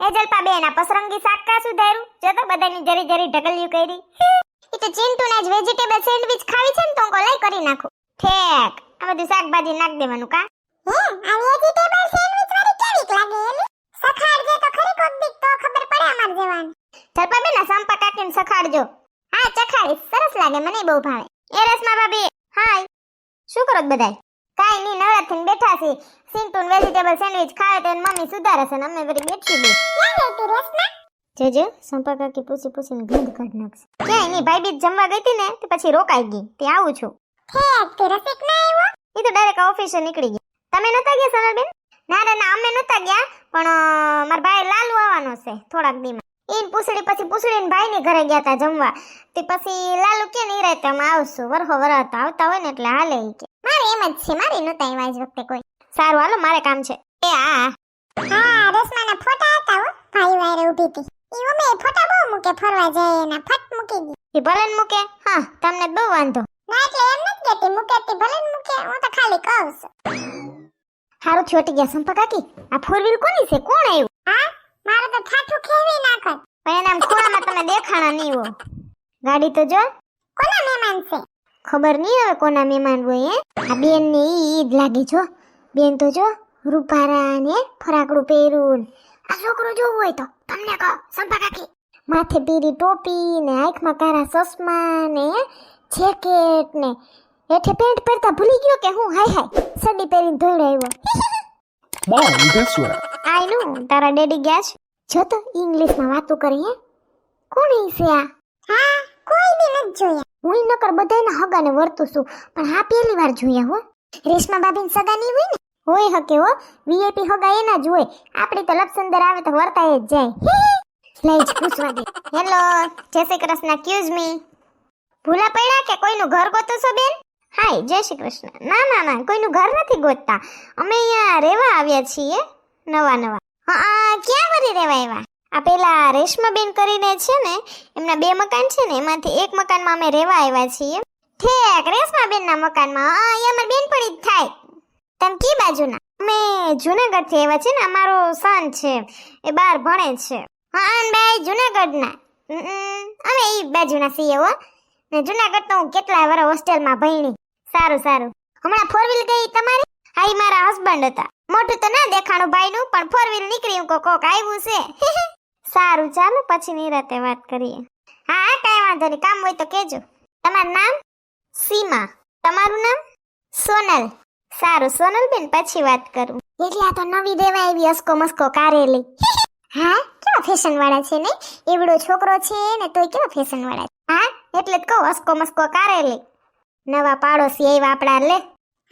એ જલપા બેન આ પસરંગી શાક કા સુધાર્યું જો તો બધાની જરી જરી ઢગલ્યું કરી. એ તો ચિંટુને જ વેજીટેબલ સેન્ડવિચ ખાવી છે ને તો હું લઈ કરી નાખું. ઠેક આ બધું શાકભાજી નાખ દેવાનું કા? હે આ વેજીટેબલ સેન્ડવિચ વાળી કેવીક લાગે એની સખાડજે તો ખરી કોક દીક તો ખબર પડે અમાર જેવાને. જલપા બેન આ સંપા કાકીને સખાડજો. હા ચખાડીશ સરસ લાગે મને બહુ ભાવે. એ રસમા ભાભી હાય. શું કરો બધાય? કાઈ નહીં નવરાત્રી બેઠા છે સિમ્પલ વેજીટેબલ સેન્ડવિચ ખાય તો એની મમ્મી સુધારશે ને અમે વળી બેઠી દે ક્યાં તું જોજો સંપા કાકી પૂછી પૂછીને ગંધ કાઢ નાખશે. ક્યાંય એની ભાઈ બીજ જમવા ગઈ હતી ને તે પછી રોકાઈ ગઈ તે આવું છું. હે તે રસિક ના આવ્યો? એ તો ડાયરેક્ટ ઓફિસે નીકળી ગઈ. તમે નતા ગયા સોનલબેન ના ના ના અમે નતા ગયા પણ મારા ભાઈ લાલુ આવવાનો છે થોડાક દીમાં. એન પૂછડી પછી પૂછડીને ભાઈની ઘરે ગયા હતા જમવા. તે પછી લાલુ કે નહીં રહેતા અમે આવશું વરહો વરહતા આવતા હોય ને એટલે હાલે કે. મારે એમ જ છે મારી નતા આવ્યા આજ વખતે કોઈ. સારું હાલો મારે કામ છે. એ હા હા રસમાના ફોટા હતા હો ભાઈ વારે ઊભી હતી. ઈ ઉમે ફોટા બહુ મૂકે ફરવા જાય એના ફટ મૂકી દી. ઈ ભલે મૂકે? હા તમને બહુ વાંધો. ના એટલે એમ નથી કેતી મૂકે તે ભલે મૂકે હું તો ખાલી કહું છું. હારું છોટી ગયા સંપા કાકી? આ ફોર વ્હીલ કોની છે? કોણ આવ્યું? હા મારે તો ઠાઠું ખેવી નાખો પણ એના ખૂણામાં તમે દેખાણા નહીં હો. ગાડી તો જો. કોના મહેમાન છે? ખબર નહીં હવે કોના મહેમાન હોય હે? આ બેન ને ઈ ઈ જ લાગે છો બેન તો જો રૂપારા ને ફરાકડું પહેરું આ છોકરો જોવું હોય તો તમને કહો સંપા કાકી. માથે પીરી ટોપી ને આંખમાં કારા ચશ્મા ને જેકેટ ને. હેઠે પેન્ટ પહેરતા ભૂલી ગયો કે હું હાય હાય સડી પહેરીને ધોઈ આવ્યો. Mom, that's way. આઈ નું તારા ડેડી ગયા છે? જો તો ઇંગ્લિશમાં વાતો કરીએ કોણ છે આ? હા કોઈ બી નથી જોયા. હું નકર બધાયના હગાને વર્તું છું પણ હા પહેલી વાર જોયા હો. રેશમા બાબીન સગા નહીં હોય ને હોય હકે હો? વીઆઈપી હોગા એના જ હોય. આપણી તો લપસંદર આવે તો વર્તાય જ જાય. લઈ પૂછવા દે. હેલો, જય શ્રી કૃષ્ણ. ક્યુઝ મી ભૂલા પડ્યા કે કોઈનું ઘર ગોતો છો બેન? હાય જય શ્રી કૃષ્ણ. ના ના ના, કોઈનું ઘર નથી ગોતતા. અમે અહીંયા રહેવા આવ્યા છીએ નવા નવા. હા ક્યાં વરી રહેવા આવ્યા? આ પેલા રેશમાબેન કરીને છે ને, એમના બે મકાન છે ને, એમાંથી એક મકાનમાં અમે રહેવા આવ્યા છીએ. ઠેક, રેશમાબેનના મકાનમાં. હા એ અમારી બેનપણી જ થાય. તમે કી બાજુના? અમે જુનાગઢથી આવ્યા છે ને, અમારો સન છે, એ બાર ભણે છે. હા બે જુનાગઢના. અમે એ બાજુના છીએ હો. ને જુનાગઢ તો હું કેટલા વર્ષ હોસ્ટેલમાં ભણી. સારું સારું. હમણાં ફોર વ્હીલ ગઈ તમારી? હા એ મારા હસબન્ડ હતા. મોટું તો ના દેખાણું ભાઈનું, પણ ફોર વ્હીલ નીકળ્યું કો કોક આવ્યું છે. સારું, ચાલો પછી નિરાતે વાત કરીએ. હા હા, કાંઈ વાંધો નહીં. કામ હોય તો કહેજો. તમારું નામ? સીમા. તમારું નામ? સોનલ. સારું સોનલબેન પછી વાત કરું. એટલે આ તો નવી દેવા આવી અસ્કો મસ્કો કારેલી. હા કેવા ફેશન વાળા છે ને? એવડો છોકરો છે ને તોય કેવા ફેશન વાળા છે? હા એટલે જ કહું અસ્કો મસ્કો કારેલી. નવા પાડોશી આવ્યા આપણા લે.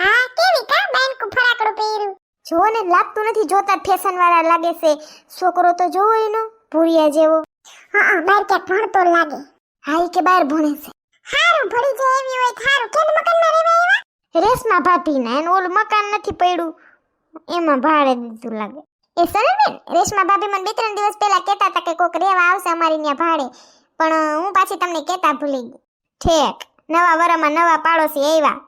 હા કેવી કા બેન કુ ફરાકડું પહેર્યું? જો ને લાગતું નથી જોતા ફેશન વાળા લાગે છે. છોકરો તો જોવો એનો ભૂરિયા જેવો. હા બાર ક્યાંક ભણતો લાગે. હા કે બાર ભણે છે. હારું ભણી જાય એવી હોય થારું કેમ મકાનમાં રહેવા આવ્યા રેશમા ભાભી ને એનું ઓલું મકાન નથી પડ્યું. એમાં ભાડે દીધું લાગે. એ સનલબેન રેશમા ભાભી મને બે ત્રણ દિવસ પહેલા કહેતા હતા કે કોઈક રહેવા આવશે અમારી ત્યાં ભાડે. પણ હું પાછી તમને કહેતા ભૂલી ગઈ. ઠેક, નવા વરામાં નવા પાડોશી આવ્યા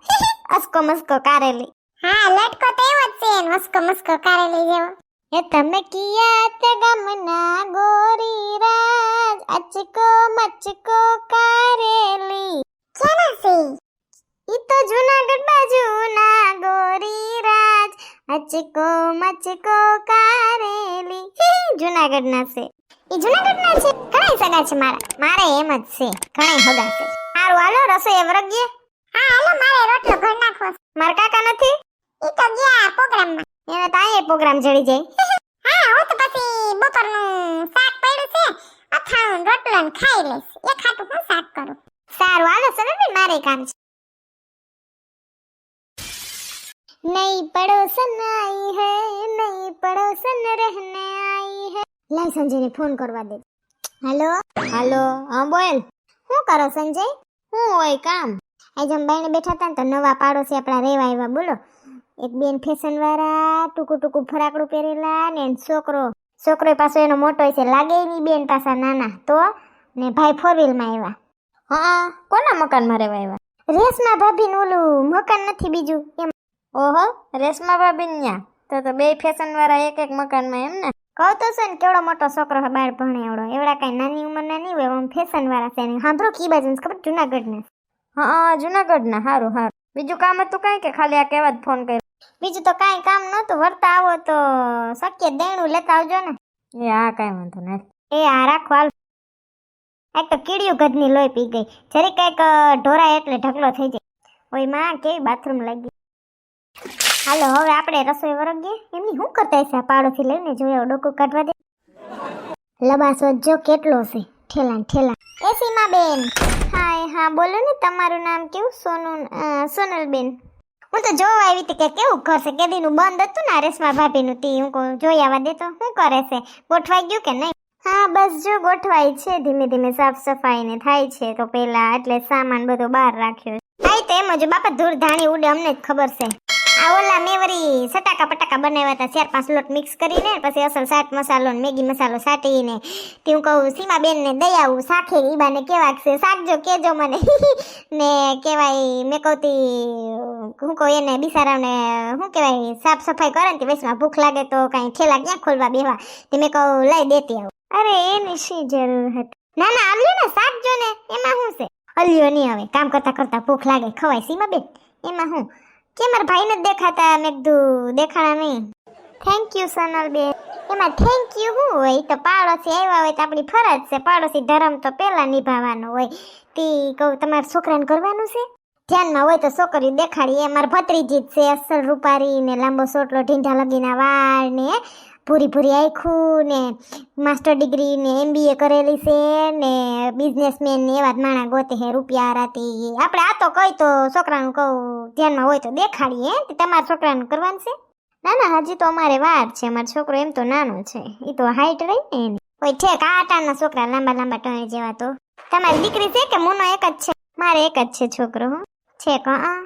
અસકો મસ્કો કારેલી. હા, લટકો તો એવો જ છે મસ્કો મસ્કો કારેલી જેવો. એ તમે કિયા તે ગમના ગોરી રાજ, અચકો મચકો કારેલી કેના છે ઈ તો જુનાગઢ બાજુના ગોરી રાજ અચકો મચકો કારેલી. જુનાગઢ ના છે. એ જુનાગઢ ના છે? ઘણા સગા છે મારા. મારે એમ જ છે. ઘણા હગા છે. હારું, હાલો, રસોઈ એવરગીએ હા, હાલો, મારે રોટલો ઘર નાખવો મારા કાકા નથી? એ તો ગયા પ્રોગ્રામમાં. એને તો અહીંયા પ્રોગ્રામ જડી જાય. હા, હું. તો પછી બપોરનું શાક પડ્યું છે. અથાણું રોટલો ખાઈ લઈશ. એ ખાતું હું શાક કરું. સારું, હાલો સનલબેન મારે કામ છે. નઈ पड़ोसन आई है नई पड़ोसन रहने आई है। લાઈ સંજયને ફોન કરવા દે હાલો હાલો હા બોલ શું કરો સંજય શું હોય કામ આજે અમે બાઈને બેઠા હતા ને તો નવા પાડોશી આપણા રેવા આવ્યા બોલો એક બેન ફેશન વાળા ટૂંકું ટૂંકું ફરાકડું પહેરેલા ને છોકરો છોકરો પાછો એનો મોટો છે લાગે નહીં બેન પાછા નાના તો ને ભાઈ ફોર વ્હીલમાં આવ્યા હા કોના મકાનમાં રહેવા આવ્યા રેસમાં ભાભીનું ઓલું મકાન નથી બીજું એમ ઓહો રેશમા ભાભી ન્યા. તો તો બે ફેશન વાળા એક એક મકાનમાં એમ ને. કહું તો છે ને કેવડો મોટો છોકરો બાર ભણે એવડો એવડા કઈ નાની ઉંમરના નહીં હોય આમ ફેશન વાળા છે ને. સાંભળો કી બાજુ ખબર જુનાગઢ ને હા જુનાગઢના. સારું સારું બીજું કામ હતું કાંઈ કે ખાલી આ કહેવા જ ફોન કર્યો? બીજું તો કાંઈ કામ નહોતું. વર્તા આવો તો શક્ય દેણું લેતા આવજો ને. એ હા કાંઈ વાંધો નથી. એ આ રાખો હાલ. એક તો કીડિયું ગધની લોહી પી ગઈ. જરી કંઈક ઢોરાય એટલે ઢગલો થઈ જાય. ઓયમાં કેવી બાથરૂમ લાગી? હાલો, હવે આપણે રસોઈ વરગીએ. એમની શું કરતા હશે? પાડોથી લઈને જોયો ડોકો કાઢવા દે. લબાસો જો કેટલો છે. ઠેલા ઠેલા. એ બેન હાય, હા, બોલો ને, તમારું નામ કેવું? સોનુ સોનલબેન. હું તો જોવા આવી હતી કે કેવું છે કેદીનું બંધ હતું ને રેશમા ભાભીનું તી હું કહું, જોઈ આવવા દે તો શું કરે છે? ગોઠવાઈ ગયું કે નહીં? હા, બસ જો ગોઠવાય છે, ધીમે ધીમે સાફ સફાઈ ને થાય છે. તો પેલા એટલે સામાન બધો બહાર રાખ્યો છે. હા તો એમ જ બાપા ધૂળ ધાણી ઉડે, અમને જ ખબર છે. આ ઓલા મેં સટાકા પટાકા બનાવ્યા હતા. ચાર પાંચ લોટ મિક્સ કરીને પછી અસલ શાક મસાલો મેગી મસાલો સાટીને તે હું કહું સીમાબેન ને દઈ આવું શાખે ઈબાને બાને કેવાક છે? શાકજો કેજો મને. ને કેવાય મેં કહુંતી હું કહું એને બિસારાને શું કહેવાય, સાફ સફાઈ કરે ને તે વૈશમાં ભૂખ લાગે તો કાંઈ ઠેલા ક્યાં ખોલવા બેવા તે મેં કહું, લઈ દેતી આવું. અરે, એની શી જરૂર હતી? ના ના આવ્યો ને, શાક ને, એમાં શું છે? અલ્યો, નહીં હવે કામ કરતા કરતા ભૂખ લાગે. ખવાય સીમાબેન. એમાં શું? કે મારા ભાઈને નથી દેખાતા મેં કીધું દેખાણા નહીં. થેન્ક યુ સોનલબેન. એમાં થેન્ક યુ શું હોય? તો પાડોશી આવ્યા હોય તો આપણી ફરજ છે. પાડોશી ધર્મ તો પહેલાં નિભાવવાનો હોય. તે કહું, તમારા છોકરાને કરવાનું છે? ધ્યાનમાં હોય તો છોકરી દેખાડી. એ મારા ભત્રીજી જ છે, અસલ રૂપારી ને લાંબો સોટલો ઢીંઢા લગીના વાળ ને પૂરી પૂરી આખું ને માસ્ટર ડિગ્રી ને એમબીએ કરેલી છે ને બિઝનેસમેન ને એવા માણા ગોતે હે રૂપિયા રાતી આપણે આ તો કહી તો છોકરાનું કહું, ધ્યાનમાં હોય તો દેખાડીએ તે તમારા છોકરાનું કરવાનું છે? ના ના, હજી તો અમારે વાર છે. અમારો છોકરો એમ તો નાનો છે. એ તો હાઈટ રહી ને એની. કોઈ છે કાટાના છોકરા લાંબા લાંબા ટણે જેવા તો. તમારી દીકરી છે કે મોનો એક જ છે? મારે એક જ છે છોકરો છે હા.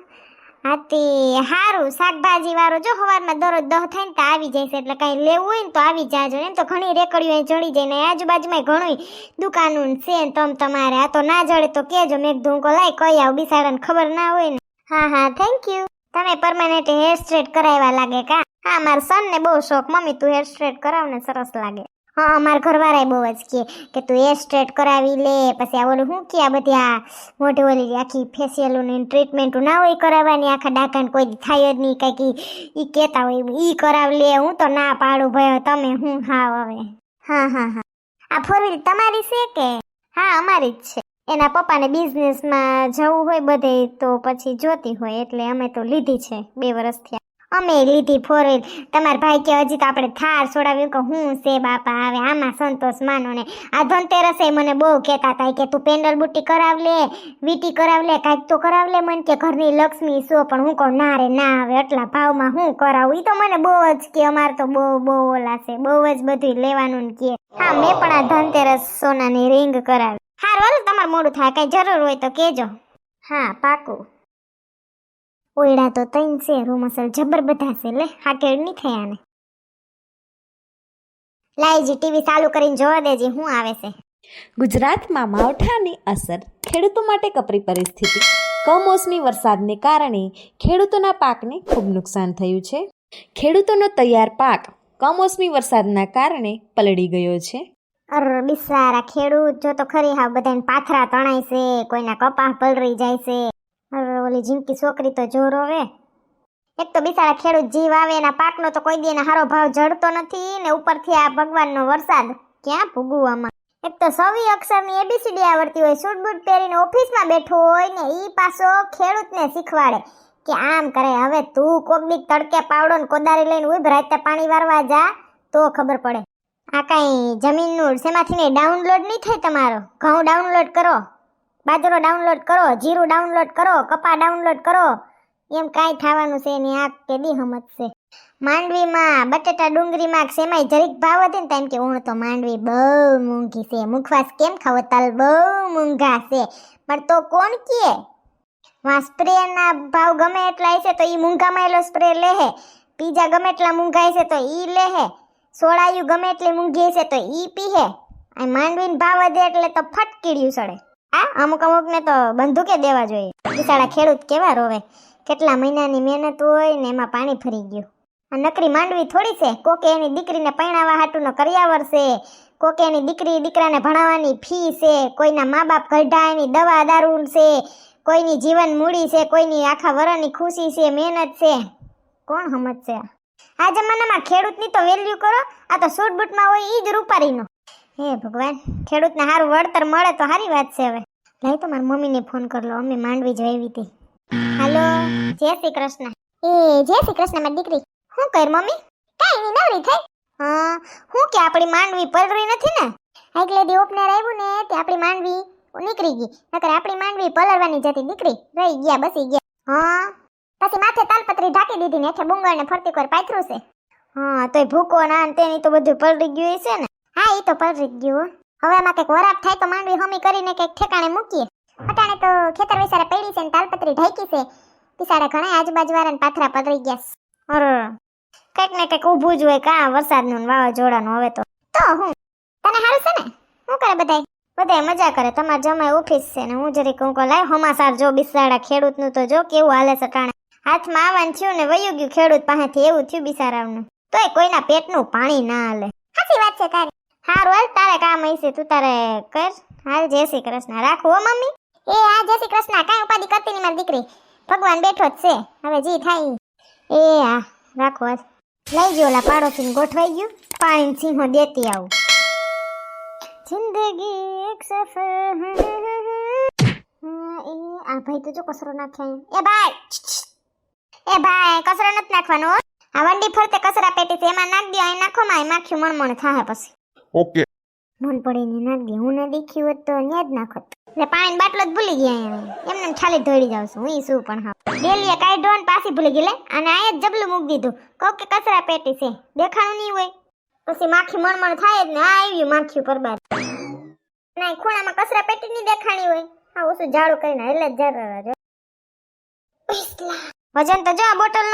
હાથી હારું શાકભાજી વાળો જો સવારમાં દરરોજ દહ થાય ને તો આવી છે. એટલે કાંઈ લેવું હોય ને તો આવી જાજો. એમ તો ઘણી રેકડીઓ અહીં જડી જાય ને આજુબાજુમાં ઘણું દુકાનું છે ને તમ તમારે. આ તો ના જડે તો કેજો મેં કીધું કહું, લાય કઈ આવું બિસાડાને ખબર ના હોય ને. હા હા થેન્ક યુ તમે પરમાનન્ટ હેર સ્ટ્રેટ કરાવવા લાગે કા? હા, મારા સનને બહુ શોખ. મમ્મી, તું હેર સ્ટ્રેટ કરાવ ને સરસ લાગે. હા, અમારા ઘરવાળાએ બહુ જ કહે કે તું એ સ્ટ્રેટ કરાવી લે, પછી આ ઓલું શું કે આ બધી આ મોટી ઓલી આખી ફેશિયલોની ટ્રીટમેન્ટો ના હોય કરાવવાની, આખા ડાકાને કોઈ થાય જ નહીં, કંઈક એ કહેતા હોય એ કરાવી લે, હું તો ના પાડું ભાઈ તમે હું હા હવે. હા હા હા. આ ફોર વ્હીલ તમારી છે કે? હા, અમારી જ છે. એના પપ્પાને બિઝનેસમાં જવું હોય બધે તો પછી જોતી હોય, એટલે અમે તો લીધી છે, બે વર્ષથી અમે લીધી ફોર વ્હીલ તમારા ભાઈ કે હજી તો આપણે થાર છોડાવ્યું કે હું છે બાપા આવે આમાં સંતોષ માનો ને. આ ધનતેરસે મને બહુ કહેતા હતા કે તું પેન્ડલ બુટ્ટી કરાવ લે, વીટી કરાવ લે, કાંઈક તો કરાવ લે મને કે ઘરની લક્ષ્મી શો પણ હું કહું, ના રે, ના આવે એટલા ભાવમાં હું કરાવું. એ તો મને બહુ જ કે, અમારે તો બહુ બહુ ઓલા છે, બહુ જ બધું લેવાનું ને કે. હા, મેં પણ આ ધનતેરસ સોનાની રિંગ કરાવી. હારું, તમારે મોડું થાય, કાંઈ જરૂર હોય તો કહેજો. હા, પાકું. ઓયડા તો તૈન છે રૂમ અસલ જબર બધા છે લે હાકેડ નહીં થયા ને લાઈજી ટીવી ચાલુ કરીને જોવા દેજી હું આવે છે. ગુજરાતમાં માવઠાની અસર ખેડૂતો માટે કપરી પરિસ્થિતિ. કમોસમી વરસાદને કારણે ખેડૂતોના પાકને ખૂબ નુકસાન થયું છે. ખેડૂતોનો તૈયાર પાક કમોસમી વરસાદના કારણે પલળી ગયો છે. અર બિસારા ખેડૂત જો તો ખરી હા બધાને પાથરા તણાય છે કોઈના કપાહ પલળી જાય છે. ઓલી જીમકી છોકરી તો જો રોવે એક તો બિસારા ખેડૂત જીવ આવે, એના પાકનો તો કોઈ દી એને હારો ભાવ જડતો નથી ને ઉપરથી આ ભગવાનનો વરસાદ ક્યાં ભૂગવામાં. એક તો સવી અક્ષરની એબીસીડી આવડતી હોય સૂટ પહેરીને ઓફિસમાં બેઠો હોય ને ઈ પાછો ખેડૂતને શીખવાડે કે આમ કરે, હવે તું કોક દીક તડકે પાવડો ને કોદારી લઈને ઉભ રાતે પાણી વારવા જા, તો ખબર પડે. આ કાંઈ જમીનનું શેમાંથી નહીં ડાઉનલોડ નહીં થાય તમારો? ઘઉં ડાઉનલોડ કરો. બાજરો ડાઉનલોડ કરો, જીરું ડાઉનલોડ કરો, કપા ડાઉનલોડ કરો. એમ કાંઈ થવાનું છે એની આ કેદી સમજશે માંડવીમાં બટેટા ડુંગળીમાં સેમાય જરીક ભાવ હતી ને એમ કે હું તો માંડવી બહુ મોંઘી છે. મુખવાસ કેમ ખાવો તલ બહુ મોંઘા છે. પણ તો કોણ કહે વાં સ્પ્રેના ભાવ ગમે એટલા હશે તો એ મૂંઘામાં એલો સ્પ્રે લેહે પીઝા ગમે એટલા મૂંઘા હશે તો એ લેહે સોડાયું ગમે એટલી મૂંઘી હશે તો એ પીહે આ માંડવીને ભાવ વધે એટલે તો ફટકીડ્યું સડે. આ અમુક અમુકને તો બંદૂકે દેવા જોઈએ. બિચારા ખેડૂત કેવા રોવે? કેટલા મહિનાની મહેનત હોય ને એમાં પાણી ફરી ગયું. આ નકરી માંડવી થોડી છે. કોકે એની દીકરીને પરણાવવા હાટુનો કર્યાવર છે. કોકે એની દીકરી દીકરાને ભણાવવાની ફી છે. કોઈના મા બાપ ગઢા એની દવા દારૂ છે. કોઈની જીવન મૂડી છે. કોઈની આખા વરની ખુશી છે. મહેનત છે. કોણ સમજશે આ? જમાનામાં ખેડૂતની તો વેલ્યુ કરો. આ તો સૂટ બૂટમાં હોય એ જ રૂપારીનો. હે ભગવાન, ખેડૂતને સારું વળતર મળે તો સારી વાત છે હવે. લાઈ તો મારી મમ્મીને ફોન કર અમે માંડવી જ હતી. હાલો, જય શ્રી કૃષ્ણ. એ, જય શ્રી કૃષ્ણ મારી દીકરી. શું કર મમ્મી? કાઈ ની નવરી થઈ. હા, હું કે આપણી માંડવી પલરી નથી ને? એટલે દી ઓપનર આવ્યું ને, તે આપણી માંડવી નીકળી ગઈ. નકર આપણી માંડવી પલરવાની જતી દીકરી. રહી ગયા, બસી ગયા. હા. પછી માથે તાલપત્રી ઢાંકી દીધી ને હેઠે બુંગળને ફરતી કોઈ પાથરું છે. હા, તોય ભૂકો ના તેની તો બધું પલરી ગયું છે ને? હા એ તો પલરી ગયું. હવે આમાં કંઈક વરાપ થાય તો માંડવી હમી કરીને કંઈક ઠેકાણે મૂકીએ. અટાણે તો ખેતર વિસારે પડી છે ને તાલપત્રી ઢાંકી છે. પિસાડે ઘણા આજુબાજુ વાળાને પાથરા પલરી ગયા છે. અર, કંઈક ને કંઈક ઊભું જ હોય કાં વરસાદનું વાવાઝોડાનું હવે તો. તો હું? તને સારું છે ને? શું કરે બધાય? બધાય મજા કરે. તમારે જમાય ઓફિસ છે ને હું જરીક હું કહું લાય. હમાસાર જો બિસાડા ખેડૂતનું તો જો કેવું હાલે છે ટાણે હાથમાં આવવાનું થયું ને વયું ગયું ખેડૂત પાસેથી એવું થયું બિસારાનું તોય કોઈના પેટનું પાણી ના હાલે. સાચી વાત છે તારી. હારું, હાલ તારે કામ હશે, તું તારે કર. હાલ, જય શ્રી કૃષ્ણ. રાખો હો, મમ્મી? એ, આ જય શ્રી કૃષ્ણ. કાંઈ ઉપાધિ કરતી નહીં મારી દીકરી. ભગવાન બેઠો જ છે. હવે જી થાય. એ હા રાખો, હાલ. લઈ ગયો, ઓલા પાડોશીને ગોઠવાઈ ગયું. પાણી સિંહો દેતી આવું. જિંદગી એક સફર. આ ભાઈ તો જો કચરો નાખે એ ભાઈ. એ ભાઈ, કચરો નથી નાખવાનો આ વંડી ફરતે કચરા પેટી છે એમાં નાખ દો અહીં નાખો માં માખ્યું મણમણ થાય પછી. ઓકે. મન પડીને નાખ હું ન દેખી હોત તો ન્યા જ નાખત એટલે પાણી બાટલો જ ભૂલી ગયા અહીંયા એમને ખાલી ધોડી જાવ છું. હું શું પણ હા. ડેલીએ કાઢી ડોન પાછી ભૂલી ગઈ લે. અને આ જ જબલું મૂકી દીધું. કહું કે કચરા પેટી છે. દેખાણું નહીં હોય. પછી માખી મણમણ થાય જ ને આ આવ્યું માખ્યું પરબાદ ના ખૂણામાં કચરા પેટી ની દેખાણી હોય. હા, ઓછું ઝાડું કરીને એટલે જ જો વજન તો જો બોટલ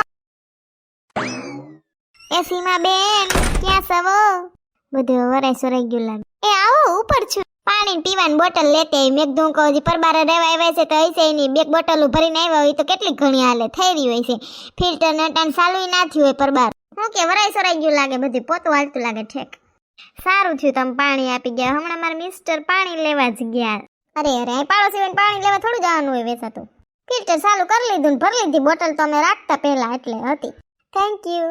એસી માં બેન ક્યાં સવો? બધું વરાય સોરાઈ લાગે. એ આવો ઉપર છું. પાણી પીવાની બોટલ લેતે મેં કીધું કહું હજી પરબારે રહેવા આવ્યા છે તો હશે એની બે બોટલો ભરીને આવ્યા હોય તો કેટલી ઘણી હાલે થઈ રહી હોય છે. ફિલ્ટર ને ટાણ સાલું ના થયું હોય પરબાર હું કે વરાય સરાઈ ગયું લાગે, બધું પોતું હાલતું લાગે ઠેક. સારું થયું તમે પાણી આપી ગયા. હમણાં મારા મિસ્ટર પાણી લેવા જ ગયા. અરે અરે પાડોશી હોય ને પાણી લેવા થોડું જવાનું હોય વેચાતું ફિલ્ટર ચાલુ કરી લીધું ભરી લીધી બોટલ તો અમે રાખતા પહેલા એટલે હતી. થેન્ક યુ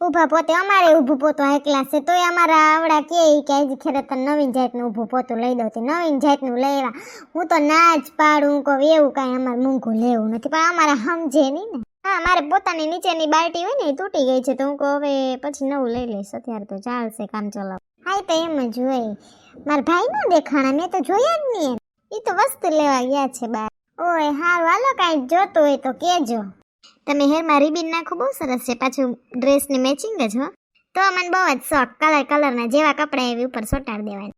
ઊભા પોતે, અમારે ઊભું પોતું એકલા છે, તોય અમારા આવડા કે કે ખેડૂત નવીન જાતનું ઊભું પોતું લઈ તે નવીન જાતનું લેવા હું તો ના જ પાડું કહું, એવું કાંઈ અમારે મોંઘું લેવું નથી, પણ અમારે સમજે નહીં ને. હા, મારે પોતાની નીચેની બાલ્ટી હોય ને, એ તૂટી ગઈ છે, તો હું કહું, હવે પછી નવું લઈ લઈશ, અત્યારે તો ચાલશે કામ ચલાવ હા તો એમ જ હોય. મારા ભાઈ નો દેખાણા, મેં તો જોયા જ નહીં એ તો વસ્તુ લેવા ગયા છે બાર ઓય, હારું, હાલો કાંઈ જોતું હોય તો કેજો. તમે હેરમાં રિબિન નાખો, બહુ સરસ છે. પાછું ડ્રેસને મેચિંગ જ, હો. તો મને બહુ જ શોખ કલર કલરના જેવા કપડાં એવી ઉપર સોટાડી દેવાના.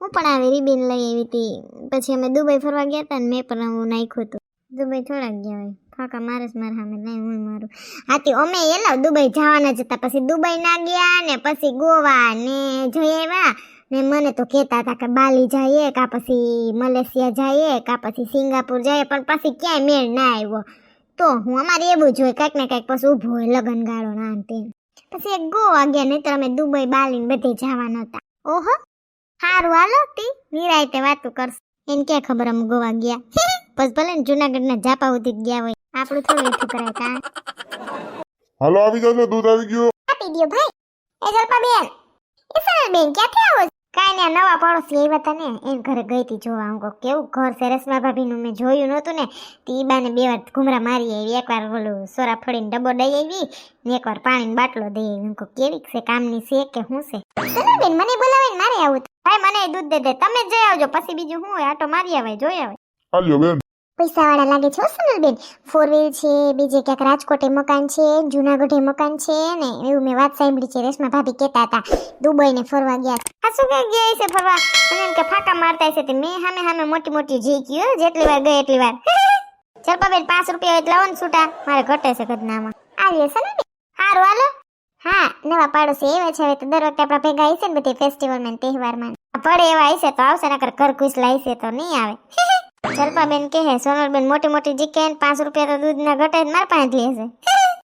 હું પણ આવી રિબિન લઈ આવી હતી. પછી અમે દુબઈ ફરવા ગયા હતા ને મેં પણ હું નાખ્યું હતું. દુબઈ થોડાક ગયા હોય. ફાકા મારે જ મારા સામે, નહીં, હું મારું. હાથી અમે એલા દુબઈ જવાના જ હતા. પછી દુબઈ ના ગયા ને પછી ગોવા ને જઈ આવ્યા. ને મને તો કહેતા હતા કે બાલી જઈએ, કા પછી મલેશિયા જઈએ, કા પછી સિંગાપુર જઈએ. પણ પછી ક્યાંય મેળ ના આવ્યો. તો હું અમારે એવું જોઈએ કંઈક ને કંઈક પછી ઊભો હોય લગ્ન ગાળો ના ને પછી એક ગોવા ગયા નહીતર અમે દુબઈ બાલી બધે જવાના હતા. ઓહો સારું હાલો તી નિરાયતે વાતું કરશે. એને ક્યાં ખબર અમે ગોવા ગયા પછી ભલે ને જુનાગઢના જાપા ઉધી ગયા હોય. આપણું થોડું એટલું કરાય કા? હાલો આવી જાજો દૂધ આવી ગયો. આપી દો ભાઈ. એ જલપા બેન એ સરળ બેન ક્યાંથી આવો? કાંઈ ને નવા પડોશી આવ્યા હતા ને એને ઘરે ગઈ હતી જોવા હું કેવું ઘર છે ભાભીનું મેં જોયું નહોતું ને. તે ઈ બાને બે વાર ઘુમરા મારી આવી, એકવાર ઓલું સોરા ફળીને ડબ્બો દઈ આવી ને એકવાર પાણીનો બાટલો દઈ આવી. હું કેવી છે, કામની છે કે શું છે? બેન મને બોલાવીને મારે આવું ભાઈ, મને દૂધ દે દે, તમે જઈ આવજો, પછી બીજું શું આટો મારી આવે જોઈ આવે હાલ્યો બેન. પૈસાવાળા લાગે છે સોનલબેન. ફોર વ્હીલ છે, બીજે ક્યાંક રાજકોટે મકાન છે, જુનાગઢે મકાન છે ને એવું મેં વાત સાંભળી છે, રેશમા ભાભી કહેતા હતા. દુબઈ ને ફરવા ગયા આ શું કઈ ગયા છે ફરવા? મને એમ કે ફાકા મારતા છે તે મેં સામે સામે મોટી મોટી જી ગયો જેટલી વાર ગઈ એટલી વાર. ચલપાબેન પાંચ રૂપિયા હોય એટલે ને છૂટા. મારે ઘટે છે ઘટનામાં આવીએ છે ને સારું હાલો. હા, નવા પાડોશી એવા છે, હવે તો દર વખતે આપણા ભેગા હશે ને બધી ફેસ્ટિવલમાં તહેવારમાં પડે એવા હશે તો આવશે, નકર ઘર ઘૂસ લાવી છે તો નહીં આવે. જલપાબેન કહે સોનલબેન મોટી મોટી જીકે પાંચ રૂપિયા તો દૂધ ના ઘટે માર પાસે લે છે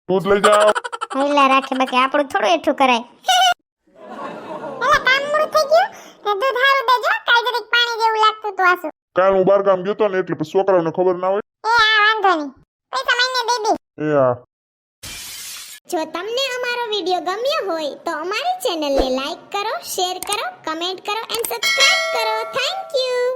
દૂધ લઈ જાઓ. હેલા રાખે બાકી આપણું થોડું એઠું કરાય. એલા કામ મોડું થઈ ગયું? ને દૂધ હારું દેજો કાઈ પાણી જેવું લાગતું તો આસુ. કાલ હું બાર ગામ ગયો તો ને એટલે પછી છોકરાઓને ખબર ના હોય. એ આ વાંધો નહીં. પૈસા માઈને દે દે એ હા જો તમને અમારો વિડિયો ગમ્યો હોય તો અમારી ચેનલને લાઈક કરો શેર કરો કમેન્ટ કરો એન્ડ સબસ્ક્રાઇબ કરો. Thank you.